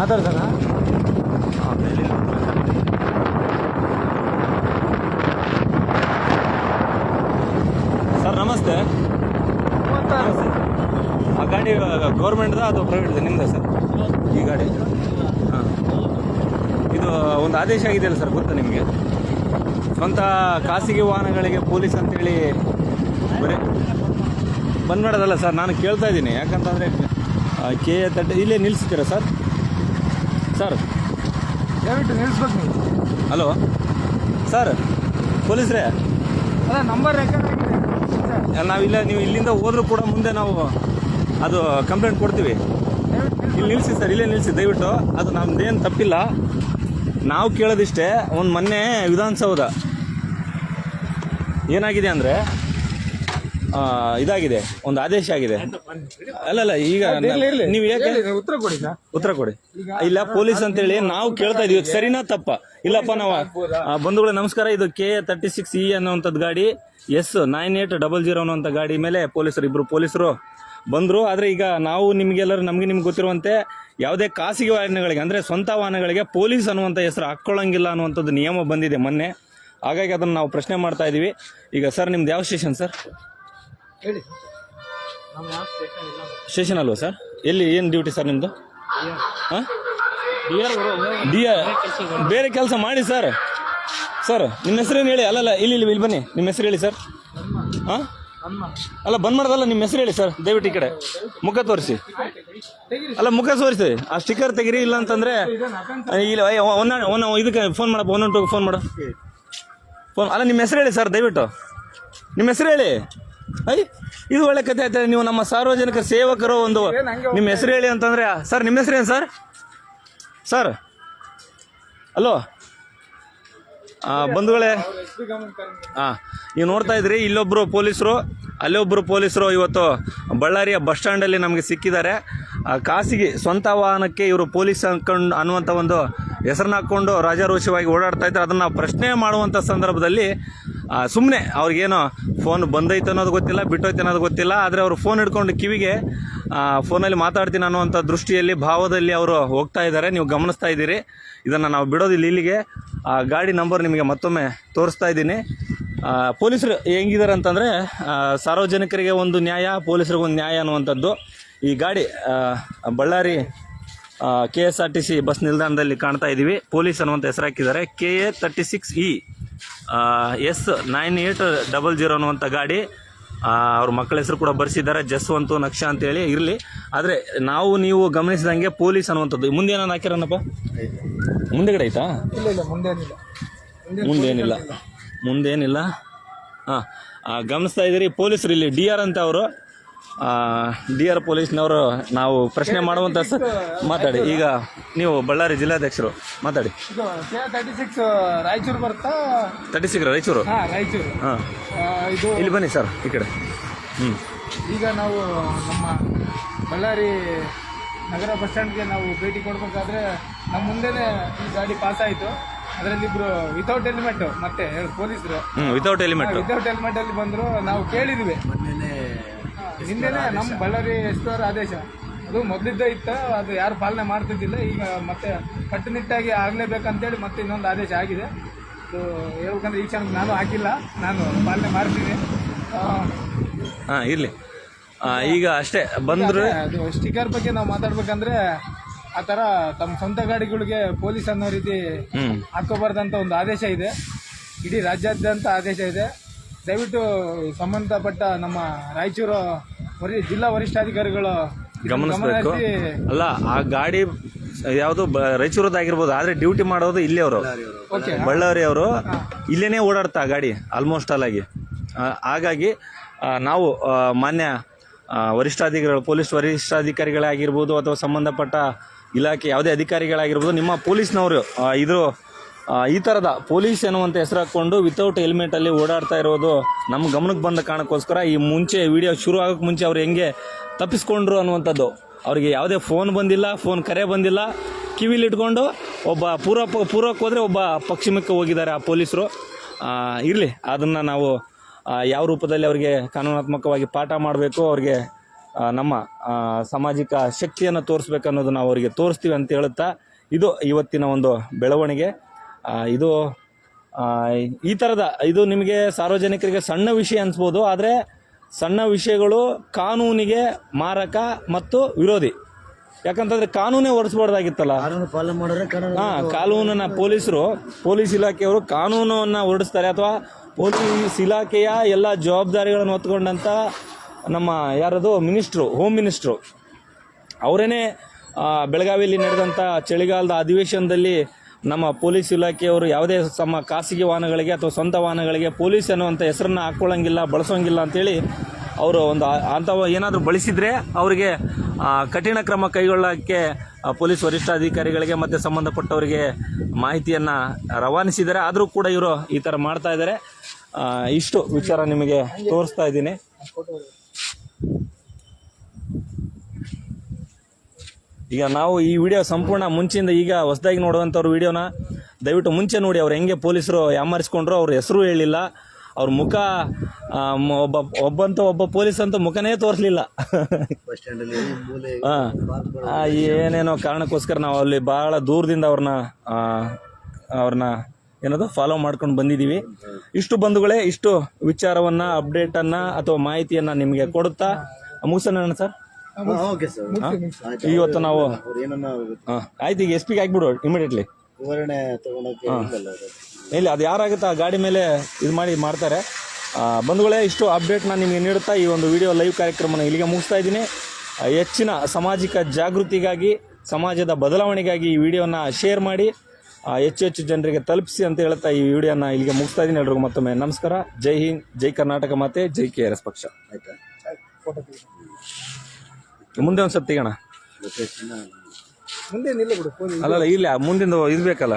ಮಾತಾಡ್ತಾನ sir ನಮಸ್ತೆ. ಆ ಗಾಡಿ ಗೌರ್ಮೆಂಟ್ದ ಅದು ಪ್ರೈವೇಟ್ ನಿಮ್ದ ಸರ್? ಈ ಗಾಡಿ. ಹಾಂ. ಇದು ಒಂದು ಆದೇಶ ಆಗಿದೆಯಲ್ಲ ಸರ್ ಗೊತ್ತಾ ನಿಮಗೆ? ಸ್ವಂತ ಖಾಸಗಿ ವಾಹನಗಳಿಗೆ ಪೊಲೀಸ್ ಅಂತೇಳಿ ಬರೀ ಬಂದ್ ಮಾಡೋದಲ್ಲ ಸರ್ ನಾನು ಕೇಳ್ತಾ ಇದ್ದೀನಿ. ಯಾಕಂತಂದರೆ ಕೆ ಎ ತಟ್ಟೆ ಇಲ್ಲೇ ನಿಲ್ಲಿಸ್ತೀರಾ ಸರ್? ಸರ್. ದಯವಿಟ್ಟು ನಿಲ್ಲಿಸ್ಬೇಕು ನೀವು. ಹಲೋ. ಸರ್ ಪೊಲೀಸ್ರೇ. ಅಲ್ಲ ನಂಬರ್ ರೆಕಾರ್ಡ್ ಆಗಿದೆ ನಾವಿಲ್ಲ ನೀವು ಇಲ್ಲಿಂದ ಹೋದ್ರೂ ಕೂಡ ಮುಂದೆ ನಾವು ಅದು ಕಂಪ್ಲೇಂಟ್ ಕೊಡ್ತೀವಿ. ಇಲ್ಲಿ ನಿಲ್ಲಿಸಿ ಸರ್ ಇಲ್ಲೇ ನಿಲ್ಲಿಸಿ ದಯವಿಟ್ಟು. ಅದು ನಮ್ದೇನು ತಪ್ಪಿಲ್ಲ. ನಾವು ಕೇಳೋದಿಷ್ಟೇ ಒಂದು ಮೊನ್ನೆ ವಿಧಾನಸೌಧ. ಏನಾಗಿದೆ ಅಂದರೆ ಇದಾಗಿದೆ. ಒಂದು ಆದೇಶ ಆಗಿದೆ. ಅಲ್ಲಲ್ಲ ಈಗ ಇರ್ಲಿ, ಇರ್ಲಿ. ನೀವು ಯಾಕೆ ಉತ್ತರ ಕೊಡಿ ಉತ್ತರ ಕೊಡಿ. ಇಲ್ಲ ಪೊಲೀಸ್ ಅಂತೇಳಿ ನಾವು ಕೇಳ್ತಾ ಇದೀವಿ. ಸರಿನಾ ತಪ್ಪ? ಇಲ್ಲಪ್ಪ ನಾವು ಬಂಧುಗಳು ನಮಸ್ಕಾರ. ಇದು ಕೆ ತರ್ಟಿ ಸಿಕ್ಸ್ ಇ ಅನ್ನುವಂಥದ್ದು ಗಾಡಿ. S nine eight double zero ಅನ್ನುವಂಥ ಗಾಡಿ ಮೇಲೆ ಪೊಲೀಸರು ಇಬ್ರು ಪೊಲೀಸರು ಬಂದರು. ಆದರೆ ಈಗ ನಾವು ನಿಮಗೆಲ್ಲರೂ ನಮಗೆ ನಿಮ್ಗೆ ಗೊತ್ತಿರುವಂತೆ ಯಾವುದೇ ಖಾಸಗಿ ವಾಹನಗಳಿಗೆ ಅಂದರೆ ಸ್ವಂತ ವಾಹನಗಳಿಗೆ ಪೊಲೀಸ್ ಅನ್ನುವಂಥ ಹೆಸರು ಹಾಕ್ಕೊಳ್ಳೋಂಗಿಲ್ಲ ಅನ್ನುವಂಥದ್ದು ನಿಯಮ ಬಂದಿದೆ ಮೊನ್ನೆ. ಹಾಗಾಗಿ ಅದನ್ನು ನಾವು ಪ್ರಶ್ನೆ ಮಾಡ್ತಾ ಇದ್ದೀವಿ ಈಗ ಸರ್ ನಿಮ್ದು ಯಾವ ಸ್ಟೇಷನ್ ಸರ್? ಹೇಳಿ. ಸ್ಟೇಷನ್ ಅಲ್ವಾ ಸರ್ ಎಲ್ಲಿ ಏನು ಡ್ಯೂಟಿ ಸರ್ ನಿಮ್ಮದು ಹಾಂ? ಡಿ ಬೇರೆ ಕೆಲಸ ಮಾಡಿ ಸರ್ ಸರ್ ನಿಮ್ಮ ಹೆಸರೇನು ಹೇಳಿ? ಅಲ್ಲಲ್ಲ ಇಲ್ಲಿ ಇಲ್ಲಿ ಇಲ್ಲಿ ಬನ್ನಿ. ನಿಮ್ಮ ಹೆಸರು ಹೇಳಿ ಸರ್ ಹಾಂ? ಅಲ್ಲ ಬಂದ್ ಮಾಡೋದಲ್ಲ ನಿಮ್ಮ ಹೆಸರು ಹೇಳಿ ಸರ್ ದಯವಿಟ್ಟು ಈ ಕಡೆ. ಮುಖ ತೋರಿಸಿ. ಅಲ್ಲ ಮುಖ ತೋರಿಸಿ. ಆ ಸ್ಟಿಕ್ಕರ್ ತೆಗಿರಿ ಇಲ್ಲ ಅಂತಂದ್ರೆ ಇಲ್ಲಿ ಒನ್ನ ಒನ್ನ ಇದಕ್ಕೆ ಫೋನ್ ಮಾಡಪ್ಪ ಒನ್ ಟು ಫೋನ್ ಮಾಡು. ಫೋನ್ ಅಲ್ಲ ನಿಮ್ಮ ಹೆಸರು ಹೇಳಿ ಸರ್ ದಯವಿಟ್ಟು. ನಿಮ್ಮ ಹೆಸರು ಹೇಳಿ. ಐ ಇದು ಒಳ್ಳೆ ಕತೆ ಆಯ್ತಾರೆ ನೀವು ನಮ್ಮ ಸಾರ್ವಜನಿಕ ಸೇವಕರು ಒಂದು ನಿಮ್ಮ ಹೆಸರು ಹೇಳಿ ಅಂತಂದ್ರೆ ಸರ್ ನಿಮ್ಮ ಹೆಸರು ಏನು ಸರ್ ಸರ್ ಹಲೋ ಬಂಧುಗಳೇ ಹಾ ನೀವು ನೋಡ್ತಾ ಇದ್ರಿ ಇಲ್ಲೊಬ್ಬರು ಪೊಲೀಸರು ಅಲ್ಲೊಬ್ಬರು ಪೊಲೀಸರು ಇವತ್ತು ಬಳ್ಳಾರಿಯ ಬಸ್ ಸ್ಟ್ಯಾಂಡಲ್ಲಿ ನಮಗೆ ಸಿಕ್ಕಿದ್ದಾರೆ. ಆ, ಖಾಸಗಿ ಸ್ವಂತ ವಾಹನಕ್ಕೆ ಇವರು ಪೊಲೀಸ್ ಅನ್ಕೊಂಡು ಅನ್ನುವಂಥ ಒಂದು ಹೆಸರನ್ನ ಹಾಕ್ಕೊಂಡು ರಾಜಾರೋಷವಾಗಿ ಓಡಾಡ್ತಾ ಇದ್ದಾರೆ ಅದನ್ನು ಪ್ರಶ್ನೆ ಮಾಡುವಂಥ ಸಂದರ್ಭದಲ್ಲಿ ಸುಮ್ಮನೆ ಅವ್ರಿಗೇನು ಫೋನ್ ಬಂದೈತೆ ಅನ್ನೋದು ಗೊತ್ತಿಲ್ಲ, ಬಿಟ್ಟೋಯ್ತು ಅನ್ನೋದು ಗೊತ್ತಿಲ್ಲ, ಆದರೆ ಅವರು ಫೋನ್ ಹಿಡ್ಕೊಂಡು ಕಿವಿಗೆ ಫೋನಲ್ಲಿ ಮಾತಾಡ್ತೀನಿ ಅನ್ನುವಂಥ ದೃಷ್ಟಿಯಲ್ಲಿ, ಭಾವದಲ್ಲಿ ಅವರು ಹೋಗ್ತಾ ಇದ್ದಾರೆ. ನೀವು ಗಮನಿಸ್ತಾ ಇದ್ದೀರಿ. ಇದನ್ನು ನಾವು ಬಿಡೋದಿಲ್ಲ ಇಲ್ಲಿಗೆ. ಆ, ಗಾಡಿ ನಂಬರ್ ನಿಮಗೆ ಮತ್ತೊಮ್ಮೆ ತೋರಿಸ್ತಾ ಇದ್ದೀನಿ. ಪೊಲೀಸರು ಹೆಂಗಿದ್ದಾರೆ ಅಂತಂದರೆ ಸಾರ್ವಜನಿಕರಿಗೆ ಒಂದು ನ್ಯಾಯ ಪೊಲೀಸರಿಗೆ ಒಂದು ನ್ಯಾಯ ಅನ್ನುವಂಥದ್ದು. ಈ ಗಾಡಿ Ballari K S R T C bus ನಿಲ್ದಾಣದಲ್ಲಿ ಕಾಣ್ತಾ ಇದ್ದೀವಿ ಪೊಲೀಸ್ ಅನ್ನುವಂಥ ಹೆಸರು ಹಾಕಿದ್ದಾರೆ. K A thirty six E S nine eight double zero ಅನ್ನುವಂಥ ಗಾಡಿ ಅವ್ರ ಮಕ್ಕಳ ಹೆಸರು ಕೂಡ ಬರೆಸಿದ್ದಾರೆ. ಜಸ್ವಂತು ನಕ್ಷ ಅಂತೇಳಿ ಇರಲಿ. ಆದರೆ ನಾವು ನೀವು ಗಮನಿಸಿದಂಗೆ ಪೊಲೀಸ್ ಅನ್ನುವಂಥದ್ದು. ಮುಂದೆ ಏನಾನ ಹಾಕಿರೋನಪ್ಪ ಮುಂದೆಗಡೆ ಆಯ್ತಾ? ಮುಂದೇನಿಲ್ಲ. ಮುಂದೇನಿಲ್ಲ. ಹಾಂ ಗಮನಿಸ್ತಾ ಇದ್ದೀರಿ ಪೊಲೀಸರು ಇಲ್ಲಿ. ಡಿ ಆರ್ ಅಂತ ಅವರು. ಡಿ ಆರ್ ಪೊಲೀಸ್ನವರು ನಾವು ಪ್ರಶ್ನೆ ಮಾಡುವಂಥ ಸ ಮಾತಾಡಿ. ಈಗ ನೀವು ಬಳ್ಳಾರಿ ಜಿಲ್ಲಾಧ್ಯಕ್ಷರು ಮಾತಾಡಿ. ಇದು ಕೆ ತರ್ಟಿ ಸಿಕ್ಸ್ ರಾಯಚೂರು ಬರ್ತಾ ತರ್ಟಿ ಸಿಗ್ರ ರಾಯಚೂರು? ಹಾಂ ರಾಯಚೂರು. ಹಾಂ. ಆ, ಇದು ಇಲ್ಲಿ ಬನ್ನಿ ಸರ್ ಈ ಕಡೆ. ಹ್ಞೂ ಈಗ ನಾವು ನಮ್ಮ ಬಳ್ಳಾರಿ ನಗರ ಬಸ್ ಸ್ಟ್ಯಾಂಡ್ಗೆ ನಾವು ಭೇಟಿ ಕೊಡಬೇಕಾದ್ರೆ ನಮ್ಮ ಮುಂದೆನೆ ಈ ಗಾಡಿ ಪಾಸ್ ಆಯಿತು. ಅದರಲ್ಲಿ ಇಬ್ರು ವಿತೌಟ್ ಹೆಲ್ಮೆಟ್ ಮತ್ತೆ ಪೊಲೀಸರು. ಹ್ಞೂ ವಿತೌಟ್ ಹೆಲ್ಮೆಟ್ ವಿತೌಟ್ ಹೆಲ್ಮೆಟ್ ಅಲ್ಲಿ ಬಂದರು. ನಾವು ಕೇಳಿದ್ವಿ. ನಿನ್ನೆನೆ ನಮ್ಮ ಬಳ್ಳಾರಿ ಎಷ್ಟೋರ ಆದೇಶ. ಅದು ಮೊದಲಿದ್ದ ಇತ್ತು ಅದು ಯಾರು ಪಾಲನೆ ಮಾಡ್ತಿದ್ದಿಲ್ಲ ಈಗ ಮತ್ತೆ ಕಟ್ಟುನಿಟ್ಟಾಗಿ ಆಗಲೇಬೇಕಂತೇಳಿ ಮತ್ತೆ ಇನ್ನೊಂದು ಆದೇಶ ಆಗಿದೆ. ಅದು ಹೇಳ್ಬೇಕಂದ್ರೆ ಈ ಕ್ಷಣಕ್ಕೆ ನಾನು ಹಾಕಿಲ್ಲ ನಾನು ಪಾಲನೆ ಮಾಡ್ತೀನಿ. ಹಾಂ ಇರಲಿ. ಈಗ ಅಷ್ಟೇ ಬಂದರು ಅದು ಸ್ಟಿಕ್ಕರ್ ಬಗ್ಗೆ ನಾವು ಮಾತಾಡ್ಬೇಕಂದ್ರೆ ಆ ಥರ ತಮ್ಮ ಸ್ವಂತ ಗಾಡಿಗಳಿಗೆ ಪೊಲೀಸ್ ಅನ್ನೋ ರೀತಿ ಹಾಕೋಬಾರ್ದಂತ ಒಂದು ಆದೇಶ ಇದೆ. ಇಡೀ ರಾಜ್ಯಾದ್ಯಂತ ಆದೇಶ ಇದೆ. ದಯವಿಟ್ಟು ಸಂಬಂಧಪಟ್ಟ ನಮ್ಮ ರಾಯಚೂರು ವರಿ ಜಿಲ್ಲಾ ವರಿಷ್ಠಾಧಿಕಾರಿಗಳು ಗಮನಿಸ್ಬೇಕು. ಅಲ್ಲ ಆ ಗಾಡಿ ಯಾವುದು ಆಗಿರ್ಬೋದು ಆದರೆ ಡ್ಯೂಟಿ ಮಾಡೋದು ಇಲ್ಲೇ ಅವರು. ಬಳ್ಳಾರಿ ಅವರು. ಇಲ್ಲೇನೆ ಓಡಾಡ್ತಾ ಗಾಡಿ ಆಲ್ಮೋಸ್ಟ್ ಆಲ್ ಆಗಿ. ಹಾಗಾಗಿ ನಾವು ಮಾನ್ಯ ವರಿಷ್ಠಾಧಿಕಾರಿಗಳು ಪೊಲೀಸ್ ವರಿಷ್ಠಾಧಿಕಾರಿಗಳೇ ಆಗಿರ್ಬೋದು ಅಥವಾ ಸಂಬಂಧಪಟ್ಟ ಇಲಾಖೆ ಯಾವುದೇ ಅಧಿಕಾರಿಗಳಾಗಿರ್ಬೋದು ನಿಮ್ಮ ಪೊಲೀಸ್ನವರು ಇದ್ರು ಇದು ಈ ಥರದ ಪೊಲೀಸ್ ಎನ್ನುವಂಥ ಹೆಸರು ಹಾಕ್ಕೊಂಡು ವಿತೌಟ್ ಹೆಲ್ಮೆಟಲ್ಲಿ ಓಡಾಡ್ತಾ ಇರೋದು ನಮ್ಮ ಗಮನಕ್ಕೆ ಬಂದ ಕಾರಣಕ್ಕೋಸ್ಕರ ಈ ಮುಂಚೆ ವಿಡಿಯೋ ಶುರು ಆಗೋಕ್ಕೆ ಮುಂಚೆ ಅವ್ರು ಹೆಂಗೆ ತಪ್ಪಿಸ್ಕೊಂಡ್ರು ಅನ್ನುವಂಥದ್ದು. ಅವರಿಗೆ ಯಾವುದೇ ಫೋನ್ ಬಂದಿಲ್ಲ ಫೋನ್ ಕರೆ ಬಂದಿಲ್ಲ. ಕಿವಿಲಿ ಇಟ್ಕೊಂಡು ಒಬ್ಬ ಪೂರ್ವ ಪೂರ್ವಕ್ಕೆ ಹೋದರೆ ಒಬ್ಬ ಪಶ್ಚಿಮಕ್ಕೆ ಹೋಗಿದ್ದಾರೆ ಆ ಪೊಲೀಸರು. ಇರಲಿ, ಅದನ್ನು ನಾವು ಯಾವ ರೂಪದಲ್ಲಿ ಅವರಿಗೆ ಕಾನೂನಾತ್ಮಕವಾಗಿ ಪಾಠ ಮಾಡಬೇಕು, ಅವ್ರಿಗೆ ನಮ್ಮ ಸಾಮಾಜಿಕ ಶಕ್ತಿಯನ್ನು ತೋರಿಸ್ಬೇಕನ್ನೋದು ನಾವು ಅವರಿಗೆ ತೋರಿಸ್ತೀವಿ ಅಂತ ಹೇಳುತ್ತಾ, ಇದು ಇವತ್ತಿನ ಒಂದು ಬೆಳವಣಿಗೆ. ಇದು ಈ ಥರದ ಇದು ನಿಮಗೆ ಸಾರ್ವಜನಿಕರಿಗೆ ಸಣ್ಣ ವಿಷಯ ಅನ್ಸ್ಬೋದು ಆದರೆ ಸಣ್ಣ ವಿಷಯಗಳು ಕಾನೂನಿಗೆ ಮಾರಕ ಮತ್ತು ವಿರೋಧಿ. ಯಾಕಂತಂದ್ರೆ ಕಾನೂನೇ ಹೊರಡಿಸ್ಬಾರ್ದಾಗಿತ್ತಲ್ಲ ಹಾಂ ಕಾನೂನನ್ನು ಪೊಲೀಸರು ಪೊಲೀಸ್ ಇಲಾಖೆಯವರು ಕಾನೂನನ್ನ ಹೊರಡಿಸ್ತಾರೆ ಅಥವಾ ಪೊಲೀಸ್ ಇಲಾಖೆಯ ಎಲ್ಲ ಜವಾಬ್ದಾರಿಗಳನ್ನು ಹೊತ್ಕೊಂಡಂತ ನಮ್ಮ ಯಾರದು ಮಿನಿಸ್ಟ್ರು ಹೋಮ್ ಮಿನಿಸ್ಟ್ರು. ಅವರೇನೆ ಬೆಳಗಾವಿಯಲ್ಲಿ ನಡೆದಂಥ ಚಳಿಗಾಲದ ಅಧಿವೇಶನದಲ್ಲಿ ನಮ್ಮ ಪೊಲೀಸ್ ಇಲಾಖೆಯವರು ಯಾವುದೇ ತಮ್ಮ ಖಾಸಗಿ ವಾಹನಗಳಿಗೆ ಅಥವಾ ಸ್ವಂತ ವಾಹನಗಳಿಗೆ ಪೊಲೀಸ್ ಅನ್ನುವಂಥ ಹೆಸರನ್ನ ಹಾಕ್ಕೊಳ್ಳೋಂಗಿಲ್ಲ ಬಳಸೋಂಗಿಲ್ಲ ಅಂತೇಳಿ ಅವರು ಒಂದು ಅಂಥವ ಏನಾದರೂ ಬಳಸಿದರೆ ಅವರಿಗೆ ಕಠಿಣ ಕ್ರಮ ಕೈಗೊಳ್ಳೋಕ್ಕೆ ಪೊಲೀಸ್ ವರಿಷ್ಠಾಧಿಕಾರಿಗಳಿಗೆ ಮತ್ತು ಸಂಬಂಧಪಟ್ಟವರಿಗೆ ಮಾಹಿತಿಯನ್ನು ರವಾನಿಸಿದ್ದಾರೆ. ಆದರೂ ಕೂಡ ಇವರು ಈ ಥರ ಮಾಡ್ತಾ ಇದ್ದಾರೆ. ಇಷ್ಟು ವಿಚಾರ ನಿಮಗೆ ತೋರಿಸ್ತಾ ಇದ್ದೀನಿ. ಈಗ ನಾವು ಈ ವಿಡಿಯೋ ಸಂಪೂರ್ಣ ಮುಂಚೆಯಿಂದ ಈಗ ಹೊಸದಾಗಿ ನೋಡುವಂಥವ್ರ ವಿಡಿಯೋನ ದಯವಿಟ್ಟು ಮುಂಚೆ ನೋಡಿ ಅವ್ರು ಹೆಂಗೆ ಪೊಲೀಸರು ಯಾಮಾರಿಸ್ಕೊಂಡ್ರು ಅವ್ರ ಹೆಸರು ಹೇಳಿಲ್ಲ. ಅವ್ರ ಮುಖ ಒಬ್ಬ ಒಬ್ಬಂತ ಒಬ್ಬ ಪೊಲೀಸ್ ಅಂತ ಮುಖನೇ ತೋರಿಸ್ಲಿಲ್ಲ. ಏನೇನೋ ಕಾರಣಕ್ಕೋಸ್ಕರ ನಾವು ಅಲ್ಲಿ ಭಾಳ ದೂರದಿಂದ ಅವ್ರನ್ನ ಅವ್ರನ್ನ ಏನದು ಫಾಲೋ ಮಾಡ್ಕೊಂಡು ಬಂದಿದ್ದೀವಿ. ಇಷ್ಟು ಬಂಧುಗಳೇ ಇಷ್ಟು ವಿಚಾರವನ್ನು ಅಪ್ಡೇಟನ್ನು ಅನ್ನ ಅಥವಾ ಮಾಹಿತಿಯನ್ನು ನಿಮಗೆ ಕೊಡುತ್ತಾ ಮುಗಿಸೋಣ ಸರ್. Okay sir. ಇವತ್ತು ನಾವು ಏನನ್ನ ಆಯ್ತು ಈಗ ಎಸ್ ಪಿಗೆ ಹಾಕ್ಬಿಡು ಇಮಿಡಿಯೇಟ್ಲಿ ವಿವರಣೆ ತಗೊಳಕ್ಕೆ ಇಲ್ಲ ಅದು. ಯಾರಾಗುತ್ತೆ ಆ ಗಾಡಿ ಮೇಲೆ ಇದು ಮಾಡಿ ಮಾಡ್ತಾರೆ. ಬಂಧುಗಳೇ ಇಷ್ಟು ಅಪ್ಡೇಟ್ನ ನಿಮಗೆ ನೀಡುತ್ತಾ ಈ ಒಂದು ವಿಡಿಯೋ ಲೈವ್ ಕಾರ್ಯಕ್ರಮನ ಇಲ್ಲಿಗೆ ಮುಗಿಸ್ತಾ ಇದ್ದೀನಿ. ಹೆಚ್ಚಿನ ಸಾಮಾಜಿಕ ಜಾಗೃತಿಗಾಗಿ ಸಮಾಜದ ಬದಲಾವಣೆಗಾಗಿ ಈ ವಿಡಿಯೋನ ಶೇರ್ ಮಾಡಿ ಹೆಚ್ಚು ಹೆಚ್ಚು ಜನರಿಗೆ ತಲುಪಿಸಿ ಅಂತ ಹೇಳ್ತಾ ಈ ವಿಡಿಯೋನ ಇಲ್ಲಿಗೆ ಮುಗಿಸ್ತಾ ಇದ್ದೀನಿ. ಎಲ್ರಿಗೂ ಮತ್ತೊಮ್ಮೆ ನಮಸ್ಕಾರ. ಜೈ ಹಿಂದ್ ಜೈ ಕರ್ನಾಟಕ ಮಾತೆ ಜೈ ಕೆ ಆರ್ ಎಸ್ ಪಕ್ಷ. ಆಯ್ತಾ? ಮುಂದೆ ಒಂದು ಸತಿ ತೆಗೋಣ ಲೊಕೇಶನ್ ಮುಂದೆ ನಿಲ್ಲ ಬಿಡು ಪೊಲೀಸ್ ಅಲ್ಲಲ್ಲ ಇಲ್ಲ ಮುಂದಿಂದ ಇದು ಬೇಕಲ್ಲ